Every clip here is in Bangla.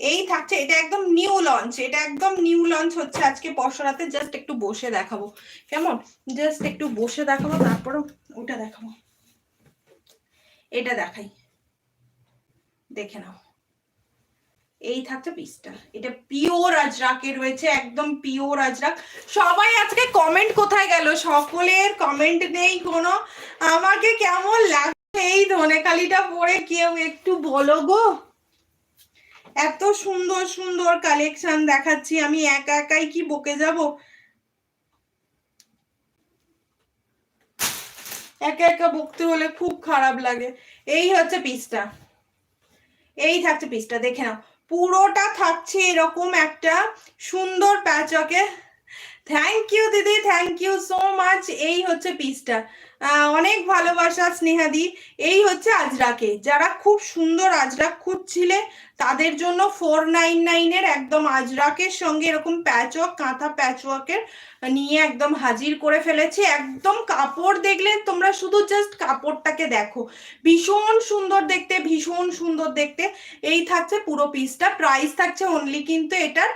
এই থাকছে, এটা একদম নিউ লঞ্চ এটা একদম নিউ লঞ্চ হচ্ছে আজকে পশরাতে জাস্ট একটু বসে দেখাবো। কেমন? জাস্ট একটু বসে দেখাবো তারপর ওটা দেখাবো। এটা দেখাই। দেখে নাও। এই থাকছে পিসটা এটা পিওর আজরাকে রয়েছে, একদম পিওর আজরাক। সবাই আজকে কমেন্ট কোথায় গেল? সকলের কমেন্ট নেই কোনো। আমাকে কেমন লাগছে? এই ধনেকালিটা পরে কেউ একটু বলো গো। এত সুন্দর সুন্দর কালেকশন দেখাচ্ছি, আমি একা একাই কি বকে যাব? একা একা বকতে হলে খুব খারাপ লাগে। এই হচ্ছে পিসটা এই থাকছে পিসটা দেখে নাও। পুরোটা থাকছে এরকম একটা সুন্দর প্যাচকে থ্যাংক ইউ দিদি থ্যাংক ইউ সো মাচ এই হচ্ছে পিসটা অনেক ভালোবাসা স্নেহাদি। এই হচ্ছে আজরাকে। যারা খুব সুন্দর আজরাক খুঁজছিলে, তাদের জন্য ফোর নাইন নাইনের একদম আজরাকের সঙ্গে এরকম প্যাচওয়ার্ক কাঁথা প্যাচওয়ার্কের নিয়ে একদম হাজির করে ফেলেছি। একদম কাপড় দেখলে তোমরা শুধু জাস্ট কাপড়টাকে দেখো। ভীষণ সুন্দর দেখতে, ভীষণ সুন্দর দেখতে। এই থাকছে পুরো পিসটা প্রাইস থাকছে অনলি কিন্তু এটার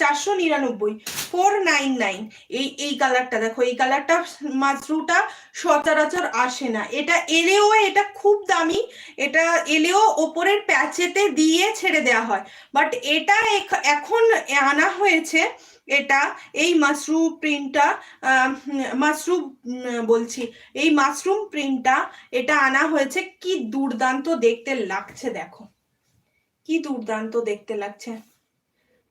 চারশো নিরানব্বই ফোর নাইন নাইন এই এই কালারটা দেখো, এই কালারটা মাশরুটা সচরাচর আসে না। এটা এলেও, এটা খুব দামি, এটা এলেও ওপরের প্যাচেতে দিয়ে ছেড়ে দেওয়া হয়। বাট এটা এখন আনা হয়েছে, এটা, এই মাশরুম প্রিন্টটা মাশরুম বলছি, এই মাশরুম প্রিন্টটা এটা আনা হয়েছে। কি দুর্দান্ত দেখতে লাগছে, দেখো। কি দুর্দান্ত দেখতে লাগছে।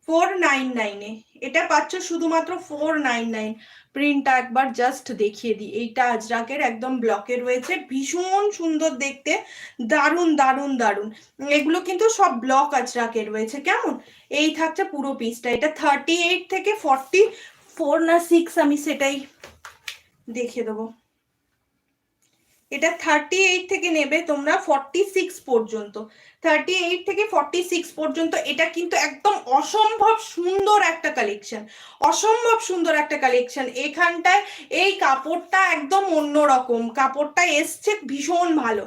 ফোর নাইন নাইনে এটা পাচ্ছ শুধুমাত্র ফোর নাইন নাইন প্রিন্টটা একবার জাস্ট দেখিয়ে দিই। এইটা আজরাকের একদম ব্লকে রয়েছে। ভীষণ সুন্দর দেখতে। দারুণ দারুণ দারুণ। এগুলো কিন্তু সব ব্লক আজরাকের রয়েছে। কেমন? এই থাকছে পুরো পিসটা এটা থার্টি এইট থেকে ফর্টি ফোর না সিক্স আমি সেটাই দেখে দেবো। এটা থার্টি এইট থেকে নেবে তোমরা ফর্টি সিক্স পর্যন্ত। থার্টি এইট থেকে ফর্টি সিক্স পর্যন্ত এটা কিন্তু একদম অসম্ভব সুন্দর একটা কালেকশন অসম্ভব সুন্দর একটা কালেকশন এখানটায় এই কাপড়টা একদম অন্যরকম। কাপড়টা এসছে ভীষণ ভালো।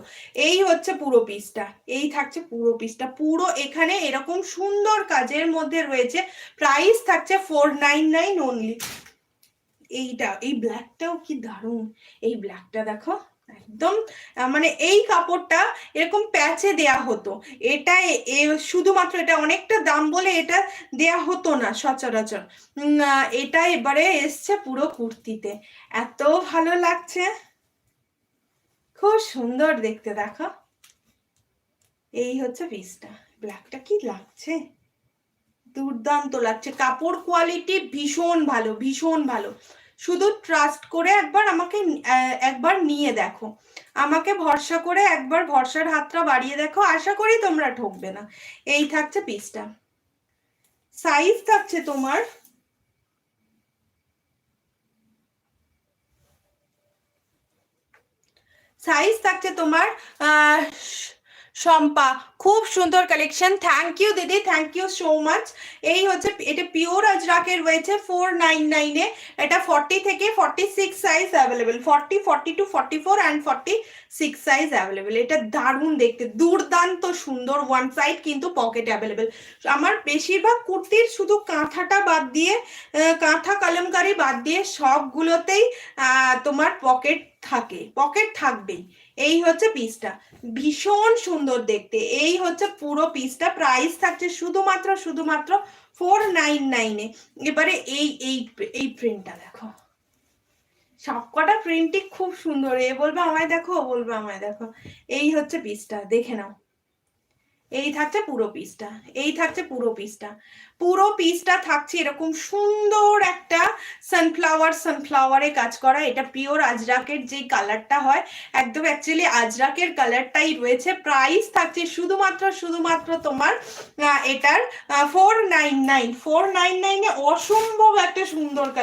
এই হচ্ছে পুরো পিসটা এই থাকছে পুরো পিসটা পুরো এখানে এরকম সুন্দর কাজের মধ্যে রয়েছে। প্রাইস থাকছে ফোর নাইন নাইন অনলি এইটা, এই ব্ল্যাকটাও কি দারুণ। এই ব্ল্যাকটা দেখো। একদম মানে এই কাপড়টা এরকম প্যাচে দেয়া হতো। এটা শুধুমাত্র এটা অনেকটা দাম বলে এটা দেয়া হতো না সচরাচর। এটা এবারে এসছে পুরো কুর্তিতে। এত ভালো লাগছে। খুব সুন্দর দেখতে, দেখো। এই হচ্ছে পিসটা ব্ল্যাকটা কি লাগছে? দুর্দান্ত লাগছে। কাপড় কোয়ালিটি ভীষণ ভালো ভীষণ ভালো। শুধু ট্রাস্ট করে একবার আমাকে একবার নিয়ে দেখো। আমাকে ভরসা করে একবার ভরসার হাতটা বাড়িয়ে দেখো। আশা করি তোমরা ঠকবে না। এই থাকছে পিসটা সাইজ থাকছে তোমার সাইজ থাকছে তোমার, আহ শম্পা, খুব সুন্দর কালেকশন থ্যাংক ইউ দিদি থ্যাংক ইউ সো মাচ এই হচ্ছে, এটা পিওর আজরাকের রয়েছে ফোর নাইন নাইনে এটা ফর্টি থেকে forty six size available forty forty two forty four and forty six size available এটা দারুণ দেখতে, দুর্দান্ত সুন্দর ওয়ান সাইড কিন্তু পকেট অ্যাভেলেবেল আমার বেশিরভাগ কুর্তির শুধু কাঁথাটা বাদ দিয়ে কাঁথা, কলমকারি বাদ দিয়ে সবগুলোতেই তোমার পকেট থাকে পকেট থাকবেই। এই হচ্ছে পিসটা ভীষণ সুন্দর দেখতে। এই হচ্ছে পুরো পিসটা প্রাইস থাকছে শুধুমাত্র শুধুমাত্র ফোর নাইন নাইনে এবারে এই এই এই প্রিন্টটা দেখো। সবকটা প্রিন্টই খুব সুন্দর। এ বলবে আমায় দেখো, ও বলবে আমায় দেখো। এই হচ্ছে পিসটা দেখে নাও। এই থাকছে পুরো পিসটা এই থাকছে পুরো পিসটা পুরো পিসটা থাকছে এরকম সুন্দর একটা সানফ্লাওয়ার সানফ্লাওয়ারে কাজ করা। এটা পিওর আজরাকের যে কালারটা হয়, একদম অ্যাকচুয়ালি আজরাকের কালারটাই রয়েছে। প্রাইস থাকছে শুধুমাত্র শুধুমাত্র তোমার এটার four nine nine four nine নাইনে অসম্ভব একটা সুন্দর কালার